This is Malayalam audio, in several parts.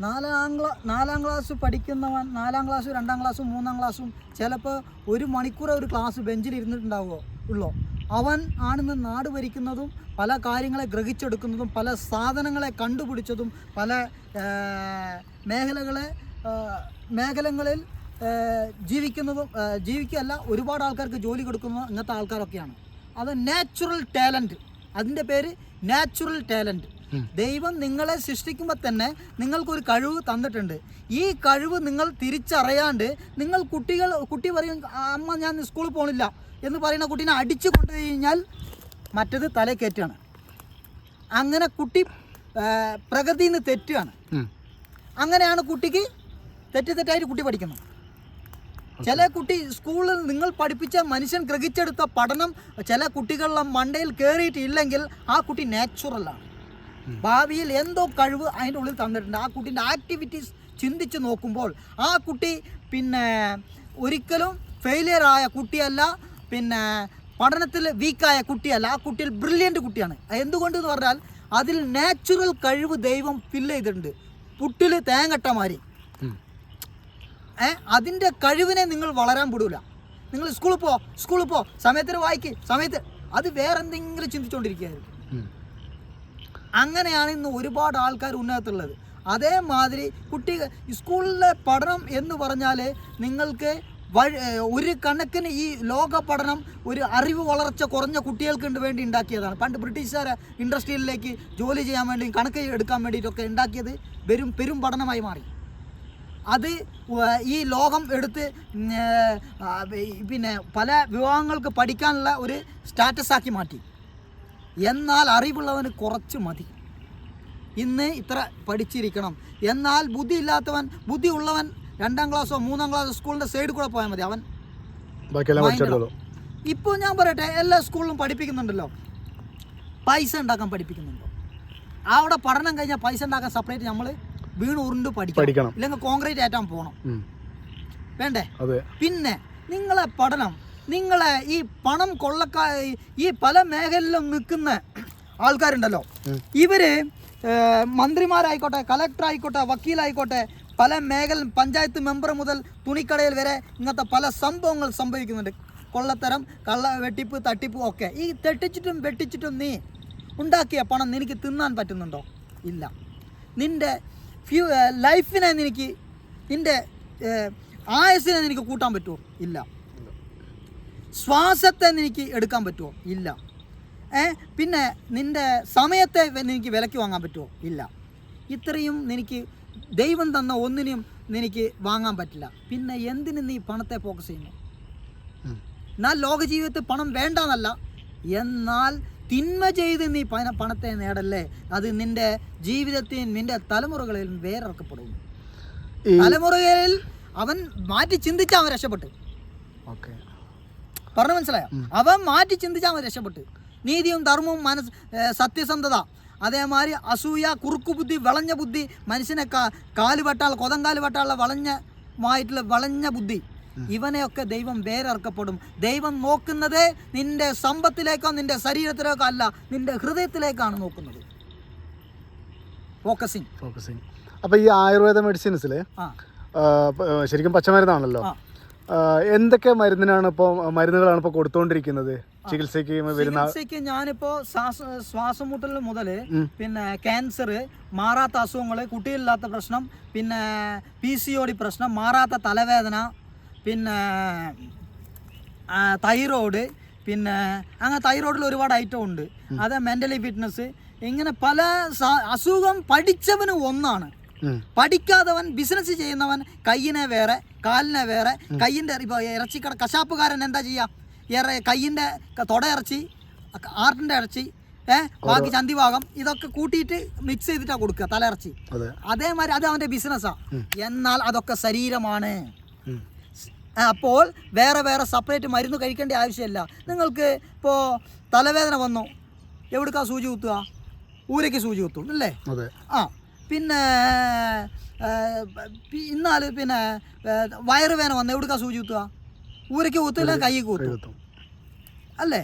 നാലാം ക്ലാ നാലാം ക്ലാസ് പഠിക്കുന്നവൻ നാലാം ക്ലാസ് രണ്ടാം ക്ലാസ്സും മൂന്നാം ക്ലാസ്സും ചിലപ്പോൾ ഒരു മണിക്കൂർ ഒരു ക്ലാസ് ബെഞ്ചിൽ ഇരുന്നിട്ടുണ്ടാവുമോ ഉള്ളോ? അവൻ ആണെന്ന് നാട് ഭരിക്കുന്നതും പല കാര്യങ്ങളെ ഗ്രഹിച്ചെടുക്കുന്നതും പല സാധനങ്ങളെ കണ്ടുപിടിച്ചതും പല മേഖലകളെ മേഖലകളിൽ ജീവിക്കുന്നതും ജീവിക്കുകയല്ല ഒരുപാട് ആൾക്കാർക്ക് ജോലി കൊടുക്കുന്ന ഇങ്ങനത്തെ ആൾക്കാരൊക്കെയാണ്. അത് നാച്ചുറൽ ടാലന്റ് അതിന്റെ പേര് നാച്ചുറൽ ടാലന്റ് ദൈവം നിങ്ങളെ സൃഷ്ടിക്കുമ്പോൾ തന്നെ നിങ്ങൾക്കൊരു കഴിവ് തന്നിട്ടുണ്ട്. ഈ കഴിവ് നിങ്ങൾ തിരിച്ചറിയാണ്ട് നിങ്ങൾ കുട്ടികൾ കുട്ടി പറയും അമ്മ ഞാൻ സ്കൂളിൽ പോകണില്ല എന്ന് പറയുന്ന കുട്ടീനെ അടിച്ചു കൊണ്ടു കഴിഞ്ഞാൽ മറ്റത് തലക്കയറ്റാണ് അങ്ങനെ കുട്ടി പ്രകൃതിയിൽ നിന്ന് തെറ്റുകയാണ്. അങ്ങനെയാണ് കുട്ടിക്ക് തെറ്റ് തെറ്റായിട്ട് കുട്ടി പഠിക്കുന്നത്. ചില കുട്ടി സ്കൂളിൽ നിങ്ങൾ പഠിപ്പിച്ച മനുഷ്യൻ ഗ്രഹിച്ചെടുത്ത പഠനം ചില കുട്ടികളുടെ മണ്ടയിൽ കയറിയിട്ടില്ലെങ്കിൽ ആ കുട്ടി നാച്ചുറലാണ് ഭാവിയിൽ എന്തോ കഴിവ് അതിന്റെ ഉള്ളിൽ തന്നിട്ടുണ്ട്. ആ കുട്ടീന്റെ ആക്ടിവിറ്റീസ് ചിന്തിച്ച് നോക്കുമ്പോൾ ആ കുട്ടി പിന്നെ ഒരിക്കലും ഫെയിലിയർ ആയ കുട്ടിയല്ല പിന്നെ പഠനത്തിൽ വീക്കായ കുട്ടിയല്ല. ആ കുട്ടിയിൽ ബ്രില്യന്റ് കുട്ടിയാണ്. എന്തുകൊണ്ടെന്ന് പറഞ്ഞാൽ അതിൽ നാച്ചുറൽ കഴിവ് ദൈവം ഫില്ല് ചെയ്തിട്ടുണ്ട്. പുട്ടിൽ തേങ്ങട്ട. ഏ? അതിന്റെ കഴിവിനെ നിങ്ങൾ വളരാൻ വിടൂല. നിങ്ങൾ സ്കൂളിൽ പോ സ്കൂളിൽ പോ. സമയത്തിന് വായിക്ക് സമയത്ത്. അത് വേറെ എന്തെങ്കിലും ചിന്തിച്ചുകൊണ്ടിരിക്കുകയായിരുന്നു. അങ്ങനെയാണ് ഇന്ന് ഒരുപാട് ആൾക്കാർ ഉന്നതത്തുള്ളത് അതേമാതിരി കുട്ടി സ്കൂളിലെ പഠനം എന്ന് പറഞ്ഞാൽ നിങ്ങൾക്ക് ഒരു കണക്കിന് ഈ ലോക പഠനം ഒരു അറിവ് വളർച്ച കുറഞ്ഞ കുട്ടികൾക്ക് വേണ്ടി ഉണ്ടാക്കിയതാണ്. പണ്ട് ബ്രിട്ടീഷുകാരെ ഇൻഡസ്ട്രിയിലേക്ക് ജോലി ചെയ്യാൻ വേണ്ടി കണക്ക് എടുക്കാൻ വേണ്ടിയിട്ടൊക്കെ ഉണ്ടാക്കിയത് വെറും പെരും പഠനമായി മാറി. അത് ഈ ലോകം എടുത്ത് പിന്നെ പല വിഭാഗങ്ങൾക്ക് പഠിക്കാനുള്ള ഒരു സ്റ്റാറ്റസാക്കി മാറ്റി. എന്നാൽ അറിവുള്ളവന് കുറച്ച് മതി. ഇന്ന് ഇത്ര പഠിച്ചിരിക്കണം. എന്നാൽ ബുദ്ധി ഇല്ലാത്തവൻ ബുദ്ധി ഉള്ളവൻ രണ്ടാം ക്ലാസ്സോ മൂന്നാം ക്ലാസ്സോ സ്കൂളിന്റെ സൈഡിൽ കൂടെ പോയാൽ മതി അവൻ. ഇപ്പോൾ ഞാൻ പറയട്ടെ എല്ലാ സ്കൂളിലും പഠിപ്പിക്കുന്നുണ്ടല്ലോ. പൈസ ഉണ്ടാക്കാൻ പഠിപ്പിക്കുന്നുണ്ടോ? അവിടെ പഠനം കഴിഞ്ഞാൽ പൈസ ഉണ്ടാക്കാൻ സെപ്പറേറ്റ് നമ്മൾ വീണ് ഉരുണ്ട് പഠിക്കണം. ഇല്ലെങ്കിൽ കോൺക്രീറ്റ് ആറ്റാൻ പോകണം. വേണ്ടേ? പിന്നെ നിങ്ങളെ പഠനം നിങ്ങളെ ഈ പണം കൊള്ളക്കാ ഈ പല മേഖലയിലും നിൽക്കുന്ന ആൾക്കാരുണ്ടല്ലോ. ഇവർ മന്ത്രിമാരായിക്കോട്ടെ കലക്ടർ ആയിക്കോട്ടെ വക്കീലായിക്കോട്ടെ പല മേഖല പഞ്ചായത്ത് മെമ്പർ മുതൽ തുണിക്കടയിൽ വരെ ഇങ്ങനത്തെ പല സംഭവങ്ങൾ സംഭവിക്കുന്നുണ്ട്. കൊള്ളത്തരം കള്ള വെട്ടിപ്പ് തട്ടിപ്പ് ഒക്കെ. ഈ തെട്ടിച്ചിട്ടും വെട്ടിച്ചിട്ടും നീ ഉണ്ടാക്കിയ പണം നിനക്ക് തിന്നാൻ പറ്റുന്നുണ്ടോ? ഇല്ല. നിന്റെ ഫ്യൂ ലൈഫിനെ നിനക്ക് നിന്റെ ആയുസിനെ നിനക്ക് കൂട്ടാൻ പറ്റുമോ? ഇല്ല. ശ്വാസത്തെ നിനക്ക് എടുക്കാൻ പറ്റുമോ? ഇല്ല. ഏ? പിന്നെ നിന്റെ സമയത്തെ എനിക്ക് നിനക്ക് വിലക്ക് വാങ്ങാൻ പറ്റുമോ? ഇല്ല. ഇത്രയും നിനക്ക് ദൈവം തന്ന ഒന്നിനും നിനക്ക് വാങ്ങാൻ പറ്റില്ല. പിന്നെ എന്തിന് നീ പണത്തെ ഫോക്കസ് ചെയ്യുന്നു. എന്നാൽ ലോക ജീവിതത്തിൽ പണം വേണ്ടെന്നല്ല. എന്നാൽ തിന്മ ചെയ്ത് നീ പണ- പണത്തെ നേടല്ലേ? അത് നിന്റെ ജീവിതത്തിൽ നിന്റെ തലമുറകളിൽ വേറിറക്കപ്പെടും ഈ തലമുറകളിൽ അവൻ മാറ്റി ചിന്തിച്ചാൽ അവൻ രക്ഷപ്പെട്ടു. ഓക്കെ. പറഞ്ഞു മനസ്സിലായോ? അവൻ മാറ്റി ചിന്തിച്ചാൽ അവൻ രക്ഷപ്പെട്ട്. നീതിയും ധർമ്മവും മനസ് സത്യസന്ധത. അതേമാതിരി അസൂയ കുറുക്കു ബുദ്ധി വളഞ്ഞ ബുദ്ധി മനുഷ്യനെ കാ കാൽ വെട്ടാൾ കൊതങ്കാൽ വളഞ്ഞമായിട്ടുള്ള വളഞ്ഞ ബുദ്ധി. ഇവനെയൊക്കെ ദൈവം വേറിറക്കപ്പെടും ദൈവം നോക്കുന്നത് നിന്റെ സമ്പത്തിലേക്കോ നിന്റെ ശരീരത്തിലേക്കോ അല്ല നിന്റെ ഹൃദയത്തിലേക്കാണ് നോക്കുന്നത്. ഫോക്കസിങ് ഫോക്കസിങ് അപ്പോൾ ഈ ആയുർവേദ മെഡിസിൻസിൽ ശരിക്കും പച്ചമരുന്നാണല്ലോ. എന്തൊക്കെ മരുന്നിനാണ് ഇപ്പോ മരുന്നുകളാണ് ഇപ്പോൾ കൊടുത്തുകൊണ്ടിരിക്കുന്നത് ചികിത്സയ്ക്ക് വരുന്ന ചികിത്സയ്ക്ക് ഞാനിപ്പോ ശ്വാസ മുട്ടൽ മുതൽ പിന്നെ ക്യാൻസർ മാറാത്ത അസുഖങ്ങൾ കുട്ടികളില്ലാത്ത പ്രശ്നം പിന്നെ പി സി ഒ ഡി പ്രശ്നം മാറാത്ത തലവേദന പിന്നെ തൈറോയ്ഡ് പിന്നെ അങ്ങനെ തൈറോയ്ഡിൽ ഒരുപാട് ഐറ്റം ഉണ്ട്. അതെ മെന്റലി ഫിറ്റ്നസ് ഇങ്ങനെ പല അസുഖം പഠിച്ചവന് ഒന്നാണ്. പഠിക്കാത്തവൻ ബിസിനസ് ചെയ്യുന്നവൻ കയ്യിനെ വേറെ കാലിനെ വേറെ കയ്യിന്റെ ഇപ്പോൾ ഇറച്ചിക്കട കശാപ്പുകാരൻ എന്താ ചെയ്യുക ഇറ കയ്യിന്റെ ഇറച്ചി ആർട്ടിന്റെ ഇറച്ചി ഏഹ് ബാക്കി ചന്തിഭാഗം ഇതൊക്കെ കൂട്ടിയിട്ട് മിക്സ് ചെയ്തിട്ടാണ് കൊടുക്കുക തലയിറച്ചി അതെ. അതേമാതിരി അത് അവന്റെ ബിസിനസ്സാണ് എന്നാൽ അതൊക്കെ ശരീരമാണ്. അപ്പോൾ വേറെ വേറെ സെപ്പറേറ്റ് മരുന്ന് കഴിക്കേണ്ട ആവശ്യമില്ല. നിങ്ങൾക്ക് ഇപ്പോൾ തലവേദന വന്നു. എവിടേക്കാ സൂചി കുത്തുക? ഊരയ്ക്ക് സൂചി കുത്തും അല്ലേ? ആ പിന്നെ എന്നാൽ പിന്നെ വയറുവേന വന്ന് എവിടുക്കാ സൂചി കുത്തുക? ഊരയ്ക്ക് കുത്തില്ല കൈ കുത്തും. അല്ലേ?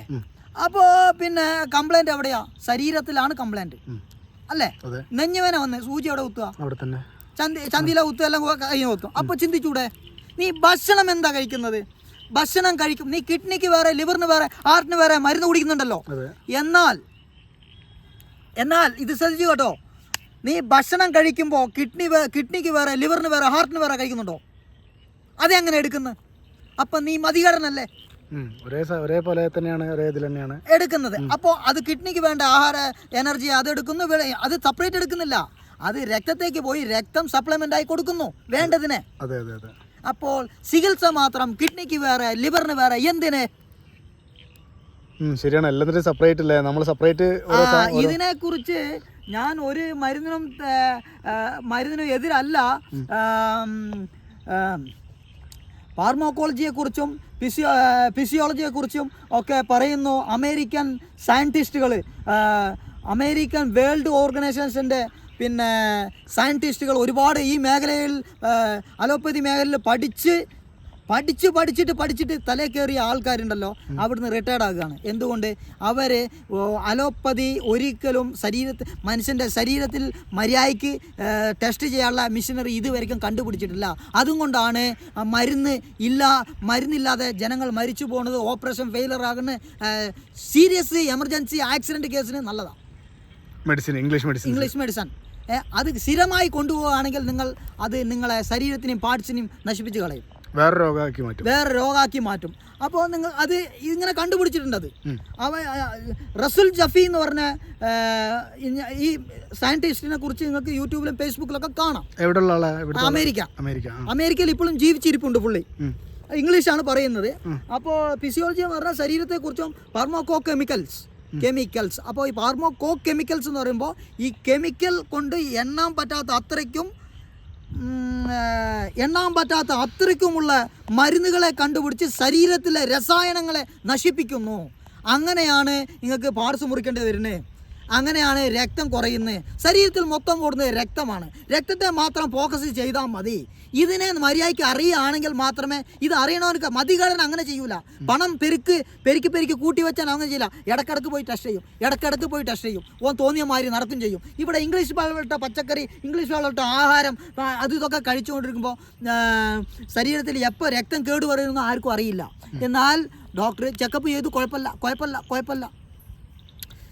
അപ്പോ അപ്പോൾ പിന്നെ കംപ്ലൈന്റ് എവിടെയാ? ശരീരത്തിലാണ് കംപ്ലൈന്റ്. അല്ലേ? നെഞ്ഞുവേന വന്ന് സൂചി എവിടെ കുത്തുക? ചന്തി ചന്തിയിലെ കുത്തും എല്ലാം കൈ കുത്തും. അപ്പോൾ ചിന്തിച്ചൂടെ? നീ ഭക്ഷണം എന്താ കഴിക്കുന്നത്? ഭക്ഷണം കഴിക്കും. നീ കിഡ്നിക്ക് വേറെ ലിവറിന് വേറെ ഹാർട്ടിന് വേറെ മരുന്ന് കുടിക്കുന്നുണ്ടല്ലോ. എന്നാൽ എന്നാൽ ഇത് ശ്രദ്ധിച്ചു കേട്ടോ. നീ ഭക്ഷണം കഴിക്കുമ്പോൾ കിഡ്നി കിഡ്നിക്ക് വേറെ ലിവറിന് വേറെ ഹാർട്ടിന് വേറെ കഴിക്കുന്നുണ്ടോ? അതേ അങ്ങനെ എടുക്കുന്നത് അപ്പം നീ മതികടനല്ലേ? ഒരേ ഒരേ പോലെ ഒരേപോലെ തന്നെയാണ് ഒരേ ഇതിൽ തന്നെയാണ്. എടുക്കുന്നത്. അപ്പോൾ അത് കിഡ്നിക്ക് വേണ്ട ആഹാര എനർജി അത് എടുക്കുന്നു അത് സെപ്പറേറ്റ് എടുക്കുന്നില്ല. അത് രക്തത്തേക്ക് പോയി രക്തം സപ്ലിമെന്റ് ആയി കൊടുക്കുന്നു വേണ്ടതിനെ. അതെ അതെ അതെ. അപ്പോൾ ചികിത്സ മാത്രം കിഡ്നിക്ക് വേറെ ലിവറിന് വേറെ എന്തിന് ശരിയാണ്. എല്ലാത്തിനും സെപ്പറേറ്റ് അല്ലേ? നമ്മൾ സെപ്പറേറ്റ് ഇതിനെ കുറിച്ച് ഞാൻ ഒരു മരുന്നിനും മരുന്നിനും എതിരല്ല. ഫാർമോക്കോളജിയെക്കുറിച്ചും ഫിസിയോ ഫിസിയോളജിയെക്കുറിച്ചും ഒക്കെ പറയുന്നു അമേരിക്കൻ സയന്റിസ്റ്റുകൾ അമേരിക്കൻ വേൾഡ് ഓർഗനൈസേഷന്റെ പിന്നെ സയന്റിസ്റ്റുകൾ ഒരുപാട് ഈ മേഖലയിൽ അലോപ്പതി മേഖലയിൽ പഠിച്ച് പഠിച്ച് പഠിച്ചിട്ട് പഠിച്ചിട്ട് തലേ കയറിയ ആൾക്കാരുണ്ടല്ലോ അവിടുന്ന് റിട്ടയർഡ് ആകുകയാണ്. എന്തുകൊണ്ട്? അവർ അലോപ്പതി ഒരിക്കലും ശരീരത്തിൽ മനുഷ്യന്റെ ശരീരത്തിൽ മര്യാദയ്ക്ക് ടെസ്റ്റ് ചെയ്യാനുള്ള മിഷനറി ഇതുവരെയും കണ്ടുപിടിച്ചിട്ടില്ല. അതുകൊണ്ടാണ് കൊണ്ടാണ് മരുന്ന് ഇല്ല മരുന്നില്ലാതെ ജനങ്ങൾ മരിച്ചു പോകുന്നത് ഓപ്പറേഷൻ ഫെയിലർ ആകുന്ന സീരിയസ് എമർജൻസി ആക്സിഡന്റ് കേസിന് നല്ലതാണ് medicine English medicine English medicine അത് സ്ഥിരമായി കൊണ്ടുപോവുകയാണെങ്കിൽ നിങ്ങൾ അത് നിങ്ങളെ ശരീരത്തിനെയും പാർട്സിനെയും നശിപ്പിച്ച് കളയും. വേറെ രോഗമാക്കി മാറ്റും. വേറെ രോഗമാക്കി മാറ്റും. അപ്പോൾ നിങ്ങൾ അത് ഇങ്ങനെ കണ്ടുപിടിച്ചിട്ടുണ്ട് അത് അവ റസുൽ ജഫി എന്ന് പറഞ്ഞ ഈ സയന്റിസ്റ്റിനെ കുറിച്ച് നിങ്ങൾക്ക് യൂട്യൂബിലും ഫേസ്ബുക്കിലൊക്കെ കാണാം. എവിടെയുള്ള അമേരിക്ക. അമേരിക്ക അമേരിക്കയിൽ ഇപ്പോഴും ജീവിച്ചിരിപ്പുണ്ട് പുള്ളി. ഇംഗ്ലീഷ് ഇംഗ്ലീഷാണ് പറയുന്നത്. അപ്പോൾ ഫിസിയോളജി എന്ന് പറഞ്ഞാൽ ശരീരത്തെക്കുറിച്ചും ഫാർമോകോ കെമിക്കൽസ് കെമിക്കൽസ് അപ്പോൾ ഈ ഫാർമോകോ കെമിക്കൽസ് എന്ന് പറയുമ്പോൾ ഈ കെമിക്കൽ കൊണ്ട് എണ്ണാൻ പറ്റാത്ത അത്രയ്ക്കും എണ്ണാൻ പറ്റാത്ത അത്രയ്ക്കുമുള്ള മരുന്നുകളെ കണ്ടുപിടിച്ച് ശരീരത്തിലെ രസായനങ്ങളെ നശിപ്പിക്കുന്നു. അങ്ങനെയാണ് നിങ്ങൾക്ക് പാർസ് മുറിക്കേണ്ടി വരുന്നത്. അങ്ങനെയാണ് രക്തം കുറയുന്നത്. ശരീരത്തിൽ മൊത്തം കൂടുന്നത് രക്തമാണ്. രക്തത്തെ മാത്രം ഫോക്കസ് ചെയ്താൽ മതി. ഇതിനെ മര്യാദയ്ക്ക് അറിയുകയാണെങ്കിൽ മാത്രമേ ഇത് അറിയണവർക്ക് മതികളന അങ്ങനെ ചെയ്യൂല. പണം പെരുക്ക് പെരുക്കി പെരുക്കി കൂട്ടി വെച്ചാൽ അങ്ങനെ ചെയ്യില്ല. ഇടക്കിടക്ക് പോയി ടെസ്റ്റ് ചെയ്യും. ഇടക്കിടക്ക് പോയി ടെസ്റ്റ് ചെയ്യും. ഓൻ തോന്നിയ മാതിരി നടക്കും ചെയ്യും. ഇവിടെ ഇംഗ്ലീഷ് വളമിട്ട പച്ചക്കറി ഇംഗ്ലീഷ് വളമിട്ട ആഹാരം അത് ഇതൊക്കെ കഴിച്ചുകൊണ്ടിരിക്കുമ്പോൾ ശരീരത്തിൽ എപ്പോൾ രക്തം കേടുവരുമെന്ന് ആർക്കും അറിയില്ല. എന്നാൽ ഡോക്ടർ ചെക്കപ്പ് ചെയ്തു കുഴപ്പമില്ല കുഴപ്പമില്ല കുഴപ്പമില്ല.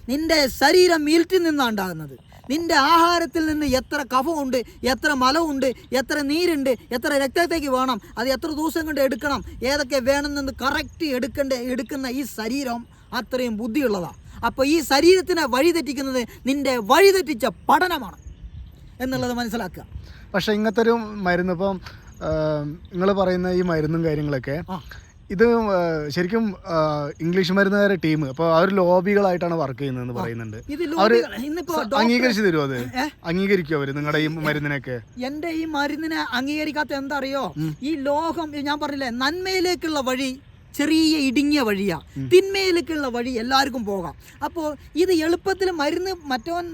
നിന്റെ ശരീരം ഈൽറ്റിൽ നിന്നാണ് ഉണ്ടാകുന്നത്. നിന്റെ ആഹാരത്തിൽ നിന്ന് എത്ര കഫമുണ്ട് എത്ര മലമുണ്ട് എത്ര നീരുണ്ട് എത്ര രക്തത്തേക്ക് വേണം അത് എത്ര ദിവസം കൊണ്ട് എടുക്കണം ഏതൊക്കെ വേണമെന്ന് കറക്റ്റ് എടുക്കേണ്ട എടുക്കുന്ന ഈ ശരീരം അത്രയും ബുദ്ധിയുള്ളതാണ് അപ്പോൾ ഈ ശരീരത്തിനെ വഴിതെറ്റിക്കുന്നത് നിന്റെ വഴിതെറ്റിച്ച പഠനമാണ് എന്നുള്ളത് മനസ്സിലാക്കുക. പക്ഷേ ഇങ്ങനത്തെ ഒരു മരുന്ന് ഇപ്പം നിങ്ങൾ പറയുന്ന ഈ മരുന്നും കാര്യങ്ങളൊക്കെ ഇത് ശരിക്കും ഇംഗ്ലീഷ് മരുന്നുകാരെ ടീം. അപ്പോൾ അവർ ലോബികളായിട്ടാണ് വർക്ക് ചെയ്യുന്നതെന്ന് പറയുന്നുണ്ട്. അവർ ഡോക്ടർ- അംഗീകരിച്ചു തരുമോ അത്? അംഗീകരിക്കും അവർ നിങ്ങളുടെ ഈ മരുന്നിനൊക്കെ? എന്റെ ഈ മരുന്നിനെ അംഗീകരിക്കാത്ത എന്താ അറിയോ ഈ ലോകം ഞാൻ പറഞ്ഞില്ലേ നന്മയിലേക്കുള്ള വഴി ചെറിയ ഇടുങ്ങിയ വഴിയാ. തിന്മയിലേക്കുള്ള വഴി എല്ലാവർക്കും പോകാം. അപ്പോൾ ഇത് എളുപ്പത്തിൽ മരുന്ന് മറ്റവൻ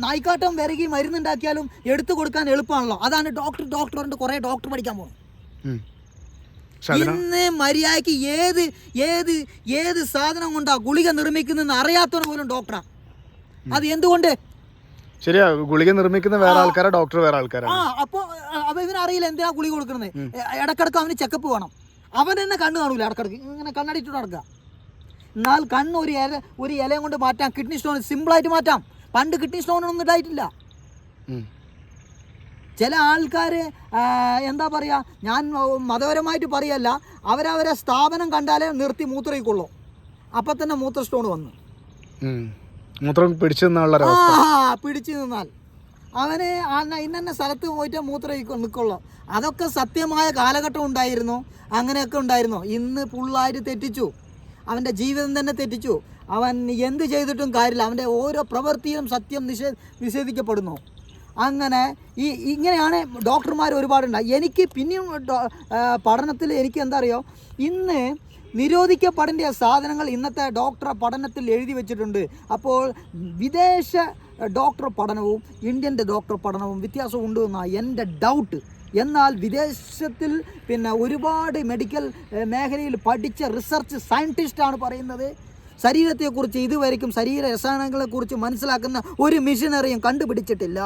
നായ്ക്കാട്ടം വിരകി മരുന്നുണ്ടാക്കിയാലും എടുത്തു കൊടുക്കാൻ എളുപ്പമാണല്ലോ. അതാണ് ഡോക്ടർ ഡോക്ടറിന്റെ കുറേ ഡോക്ടർ പഠിക്കാൻ അതിന് ഇന്ന് മര്യാദയ്ക്ക് ഏത് ഏത് ഏത് സാധനം കൊണ്ടാ ഗുളിക നിർമ്മിക്കുന്നെന്ന് അറിയാത്തവന് പോലും ഡോക്ടറാ അത് എന്തുകൊണ്ട്? ശരിയാ ഗുളിക നിർമ്മിക്കുന്ന വേറെ ആൾക്കാരാ ഡോക്ടർ വേറെ ആൾക്കാരാണ് ആ അപ്പൊ ഇവനറിയില്ല എന്തിനാ ഗുളിക കൊടുക്കുന്നത്. ഇടക്കിടക്ക് അവന് ചെക്കപ്പ് വേണം. അവൻ തന്നെ കണ്ണ് കാണൂല ഇടക്കിടക്ക്. ഇങ്ങനെ കണ്ണടിയിട്ട് നടക്കുക. എന്നാൽ കണ്ണ് ഒരു ഇല ഒരു ഇലയും കൊണ്ട് മാറ്റാം. കിഡ്നി സ്റ്റോൺ സിമ്പിൾ ആയിട്ട് മാറ്റാം. പണ്ട് കിഡ്നി സ്റ്റോൺ ഒന്നും ഉം. ചില ആൾക്കാർ എന്താ പറയുക ഞാൻ മതപരമായിട്ട് പറയല്ല അവരവരെ സ്ഥാപനം കണ്ടാലേ നിർത്തി മൂത്രയിക്കുള്ളൂ അപ്പം തന്നെ മൂത്ര സ്റ്റോൺ വന്നു മൂത്രം പിടിച്ചു പിടിച്ചു നിന്നാൽ. അവന് ആ- ഇന്ന സ്ഥലത്ത് പോയിട്ട് മൂത്രം നിൽക്കുള്ളൂ അതൊക്കെ സത്യമായ കാലഘട്ടം ഉണ്ടായിരുന്നു. അങ്ങനെയൊക്കെ ഉണ്ടായിരുന്നു. ഇന്ന് ഫുള്ളായിട്ട് തെറ്റിച്ചു. അവന്റെ ജീവിതം തന്നെ തെറ്റിച്ചു. അവൻ എന്ത് ചെയ്തിട്ടും കാര്യമില്ല. അവന്റെ ഓരോ പ്രവൃത്തിയും സത്യം നിഷേ നിഷേധിക്കപ്പെടുന്നു. അങ്ങനെ ഈ ഇങ്ങനെയാണ് ഡോക്ടർമാർ ഒരുപാടുണ്ട്. എനിക്ക് പിന്നെയും പഠനത്തിൽ എനിക്ക് എന്താ അറിയോ? ഇന്ന് നിരോധിക്കപ്പെടേണ്ട സാധനങ്ങൾ ഇന്നത്തെ ഡോക്ടർ പഠനത്തിൽ എഴുതി വെച്ചിട്ടുണ്ട്. അപ്പോൾ വിദേശ ഡോക്ടർ പഠനവും ഇന്ത്യന്റെ ഡോക്ടർ പഠനവും വ്യത്യാസം ഉണ്ട് എന്നാണ് എന്റെ ഡൗട്ട് എന്നാൽ വിദേശത്തിൽ പിന്നെ ഒരുപാട് മെഡിക്കൽ മേഖലയിൽ പഠിച്ച റിസർച്ച് സയന്റിസ്റ്റാണ് പറയുന്നത്. ശരീരത്തെക്കുറിച്ച് ഇതുവരെയും ശരീര രസായനങ്ങളെക്കുറിച്ച് മനസ്സിലാക്കുന്ന ഒരു മിഷനറിയും കണ്ടുപിടിച്ചിട്ടില്ല.